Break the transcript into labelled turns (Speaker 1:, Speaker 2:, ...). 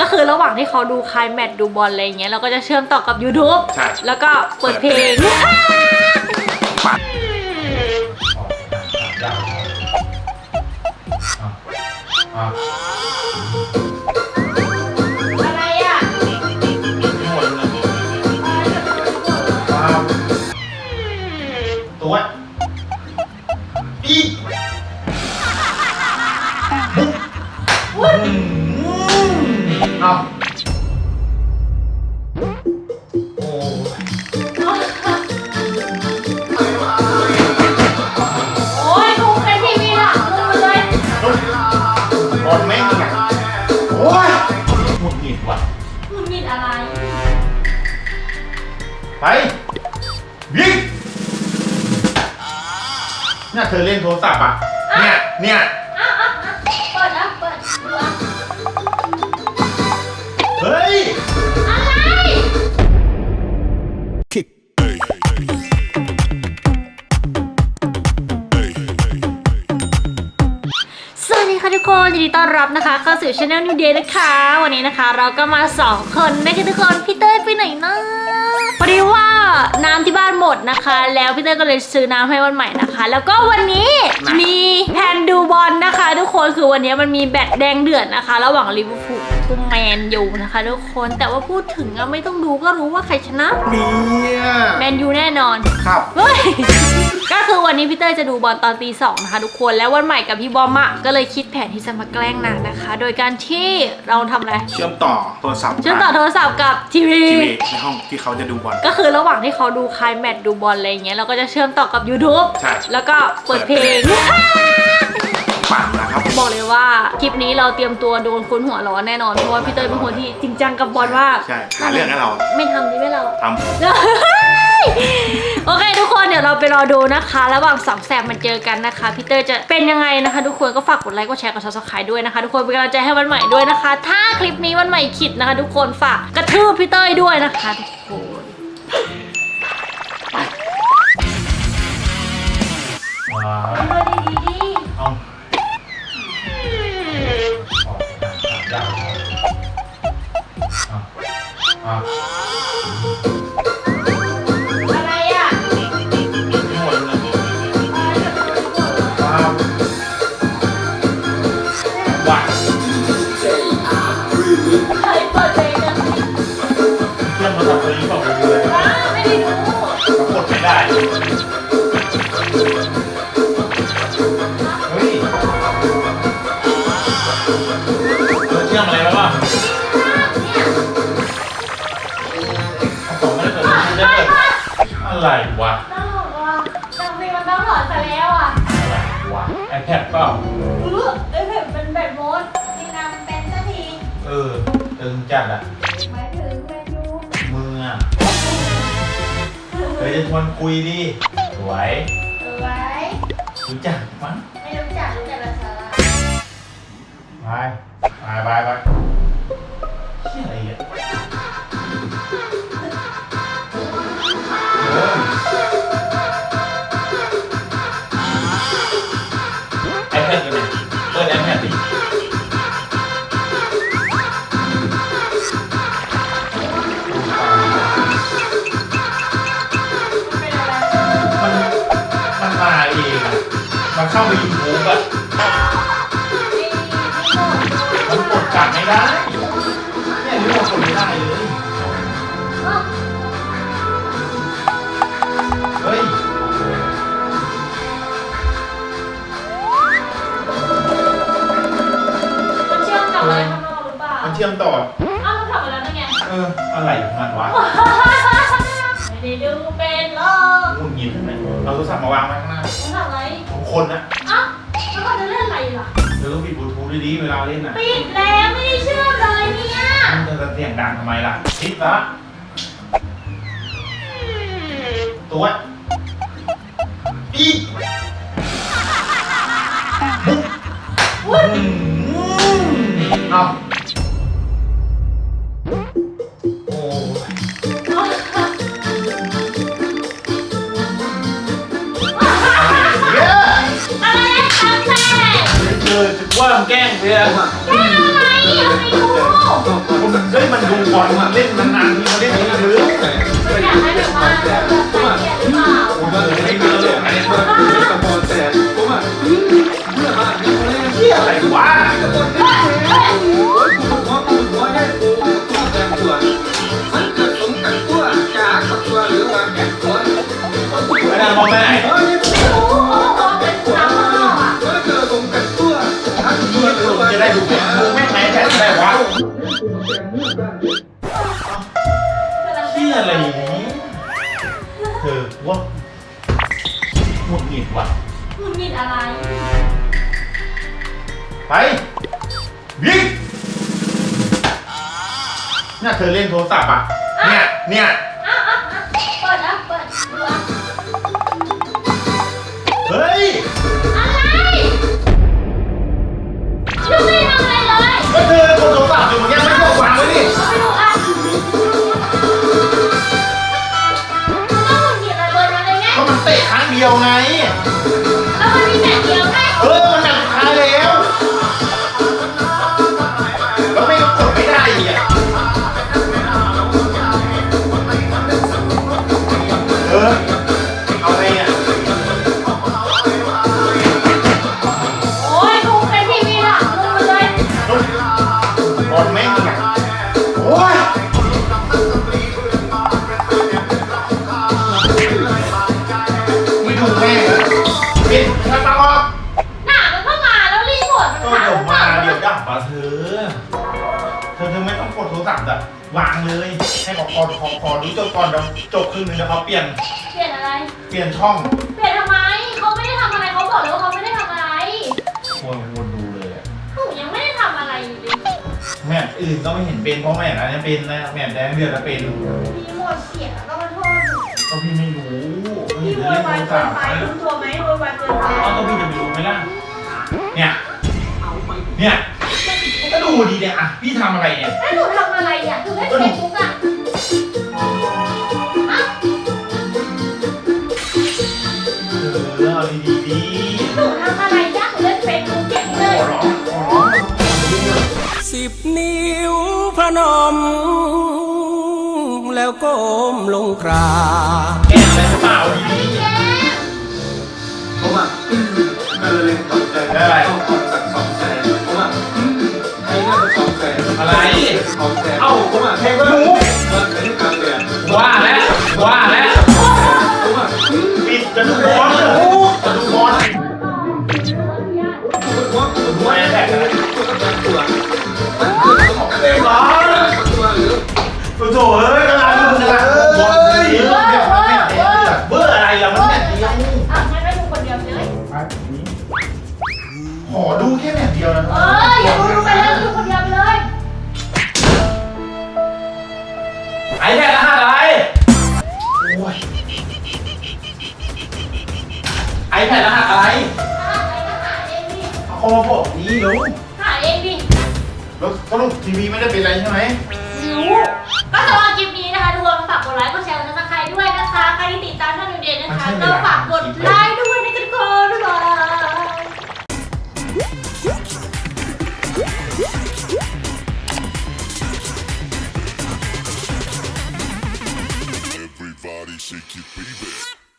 Speaker 1: ก็คือระหว่างที่เขาดูคลายแมทดูบอลอะไรอย่างเงี้ยเราก็จะเชื่อมต่อกับ YouTube
Speaker 2: ใช่
Speaker 1: แล้วก็เปิดเพลง
Speaker 2: อะ
Speaker 1: อะ
Speaker 2: วิ่งเนี่ยเธอเล่นโทรศัพท์อะ เนี่ย เนี่ย
Speaker 1: อะอะอะเปิดอะเปิดดูอะ
Speaker 2: เฮ้ย
Speaker 1: อะไร สวัสดีค่ะทุกคนยินดีต้อนรับนะคะเข้าสู่ช anel New Day นะคะ วันนี้นะคะ เราก็มาสองคนนะคะทุกคนพี่เต้ยไปไหนนะ พอดีว่าน้ำที่บ้านหมดนะคะ แล้วพี่เต้ยก็เลยซื้อน้ำให้วันใหม่นะคะ แล้วก็วันนี้มีแผนดูบอลนะคะ ทุกคนคือวันนี้มันมีแบตแดงเดือดนะคะ ระหว่างลิเวอร์พูล กับแมนยูนะคะทุกคนแต่ว่าพูดถึงอะไม่ต้องดูก็รู้ว่าใครชนะ
Speaker 2: เนี่ย
Speaker 1: แมนยูแน่นอน
Speaker 2: ครับ
Speaker 1: เฮ้ยก็คือวันนี้พี่เต้ยจะดูบอลตอนตีสองนะคะทุกคนแล้ววันใหม่กับพี่บอมอะก็เลยคิดแผนที่จะมาแกล้งนางนะคะ โดยการที่เราทำอะไร
Speaker 2: เชื่อมต่อโทรศัพท์
Speaker 1: เชื่อมต่อโทรศัพท์กับทีวี
Speaker 2: ทีวีในห้องที่เขาจะดูบอล
Speaker 1: ก็คือระหว่างที่เขาดูคลายแมทดูบอลอะไรอย่างเงี้ยเราก็จะเชื่อมต่อกับ YouTube
Speaker 2: ใช่
Speaker 1: แล้วก็เปิดเพลง
Speaker 2: ปั่นนะครับ
Speaker 1: บอกเลยว่าคลิปนี้เราเตรียมตัวโดนคนหัวร้อนแน่นอนเพราะว่าพี่เต้ยเป็นคนที่จริงจังกับบอลมาก
Speaker 2: ใช่หาเรื่องให้เรา
Speaker 1: ไม่ทำนี่ไม่เรา
Speaker 2: ท
Speaker 1: โอเคทุกคนเดี๋ยวเราไปรอดูนะคะ ระหว่างสองแสบมันเจอกันนะคะพี่เตอร์จะเป็นยังไงนะคะ ทุกคนก็ฝากกดไลค์กดแชร์กด subscribe ด้วยนะคะ ทุกคนเป็นกำลังใจให้วันใหม่ด้วยนะคะ ถ้าคลิปนี้วันใหม่ขิดนะคะ ทุกคนฝากกระทืบพี่เต้ยด้วยนะคะทุกคน
Speaker 2: เอ
Speaker 1: ได้
Speaker 2: เปิ
Speaker 1: ด
Speaker 2: ไม่
Speaker 1: ได้
Speaker 2: เปิดอะไรวะ
Speaker 1: ตลกอะจำเพลงมันต้องถอดไปแล้วอะ
Speaker 2: อะไรวะ iPad เปล่า
Speaker 1: เออไอ้แบบเป็นแบบโมดนี่นำเป็นสักที
Speaker 2: เออตึงจัดอะ
Speaker 1: หมายถึงแมนยู
Speaker 2: มืออะเฮ้ยจะชวนคุยดิสวย
Speaker 1: สวย
Speaker 2: รู้จักมั้ง
Speaker 1: ไม่รู้จักรู้จักภาษาอะไร
Speaker 2: ไปไปไปไป เออ iPad อยู่ไหนเปิด iPad ดิ
Speaker 1: เป็นอะไร
Speaker 2: มันมันมาเองอะมันเข้าไปยูทูบอะมันกดกลับไม่ได้
Speaker 1: รือเปล่า
Speaker 2: มันเชื่อมต่อ
Speaker 1: อ้าวมันกลับมาแล้วนั่นไง
Speaker 2: เออ อะไรของมันวะ
Speaker 1: ไม่ได้ดูเป็นหรอก
Speaker 2: งุนงิดทำไมเอาโทรศัพท์มาวางไว้ข้างหน้า
Speaker 1: มันทำอะไร
Speaker 2: ของคนนะ
Speaker 1: อ้าวแล้วเขาจะเล่นอะไรล่ะ
Speaker 2: เธอต้องปิดบลูทูธด้วยดิเวลาเล่นน่ะ
Speaker 1: ปิดแล้วไม่ได้เชื่อมเลยเนี่ย
Speaker 2: มันจะเสียงดังทำไมล่ะคิดละตัวอีอืมเอา ว่ามันแกล้งเพื่อะ
Speaker 1: ไรอะไรรูป
Speaker 2: เฮ้ยมันดูบอลมัน
Speaker 1: เล่น อะ
Speaker 2: ไรอย่างนี้เธอว่าหงุดหงิดว่ะ
Speaker 1: คุณมีอะไร
Speaker 2: ไปวิ่งเนี่ยเธอเล่นโทรศัพท์อะ เนี่ย เนี่ย
Speaker 1: อะอะอะเปิดอะเปิดดูอะ
Speaker 2: เฮ้ย
Speaker 1: อะไรยังไม่ทำอะไรเลย
Speaker 2: ก็เธอคนโทร เดี
Speaker 1: ย
Speaker 2: วไง
Speaker 1: แล้วมันมีแบบเดียวไง
Speaker 2: เออ วาง
Speaker 1: เลย
Speaker 2: ให้ขอขอขอขอรู้จบก่อนเดี๋ยวจบครึ่งหนึงเดี๋ยวเขาเปลี่ยน
Speaker 1: เปลี่ยนอะไร
Speaker 2: เปลี่ยนช่อง
Speaker 1: เปลี่ยนทำไม เขาไม่ได้ทำอะไรเขาบอกเลยว่าเขาไม่ได้ทำอะไร
Speaker 2: วนวนดูเลยอะ
Speaker 1: หนูยังไม่ได้ทำอะไรเลย
Speaker 2: แมตช์อื่นก็ไม่เห็นเป็นเพราะแมตช์อันนี้เป็นนะแมตช์แดงเดือดจะเป็น
Speaker 1: รีโมทเสียก็มาโทษหนู
Speaker 2: ก็พี่ไม่รู้พี่
Speaker 3: พี่
Speaker 2: จะ
Speaker 3: โว
Speaker 2: เล่
Speaker 3: ย
Speaker 2: นโท
Speaker 3: วาย
Speaker 2: ร
Speaker 3: เกิ
Speaker 2: ศั
Speaker 3: น
Speaker 2: พท์
Speaker 3: ไปรู้ตัวไหมโวยวายเกินไป
Speaker 2: เอาก็พี่จะไปรู้ไหมล่ะเนี่ยเนี่ยก็ ดูดีเนี่ยอะพี่ทำอะไรเนี่ย
Speaker 1: แล้วหนูทำอะไรอะหนูเล่นเฟซบุ๊กอะอ้าว
Speaker 2: เออเอาดีๆดี
Speaker 1: หนูทำอะไรยากหนูเล่นเฟซบุ๊กเก่งเล
Speaker 2: ข
Speaker 1: ย
Speaker 2: อร้องขอร้อง
Speaker 4: สิบนิ้วพนม แล้วก้มลงกราบ
Speaker 2: แกอะไรหรือเปล่าดี
Speaker 1: แก
Speaker 5: ผมอะอืมก็เลยตกใจเข้าคอนสักสอ อะไรสองแสน
Speaker 2: เอ้า
Speaker 5: ผมอะ
Speaker 2: แข่งก็รู้
Speaker 5: เงินเป็นการเดือน
Speaker 2: ว่าแล้วว่าแล้ว
Speaker 5: ผมอะ
Speaker 2: ปิดจะดูบอลเลยจะดูบอล
Speaker 5: ว่าว่าแข่งกันตัวตัวมันเกิดสองแสน
Speaker 2: เหรอ
Speaker 5: ตัวหรือ
Speaker 2: โถ่เอ้ย แพดรหัสอะไร
Speaker 1: หาอะไรก็หาเองดิ
Speaker 2: เอาเข้ามาบอกนี่ลุง
Speaker 1: หาเองดิ
Speaker 2: แล้วสรุปทีวีไม่ได้เป็นไรใช่ไหม
Speaker 1: รู้ก็สำหรับคลิปนี้นะคะทุกคนฝากกดไลค์กดแชร์กดซับสไครต์ด้วยนะคะ ใครที่ติดตามท่านนิวเดนนะคะ ก็ฝากกดไลค์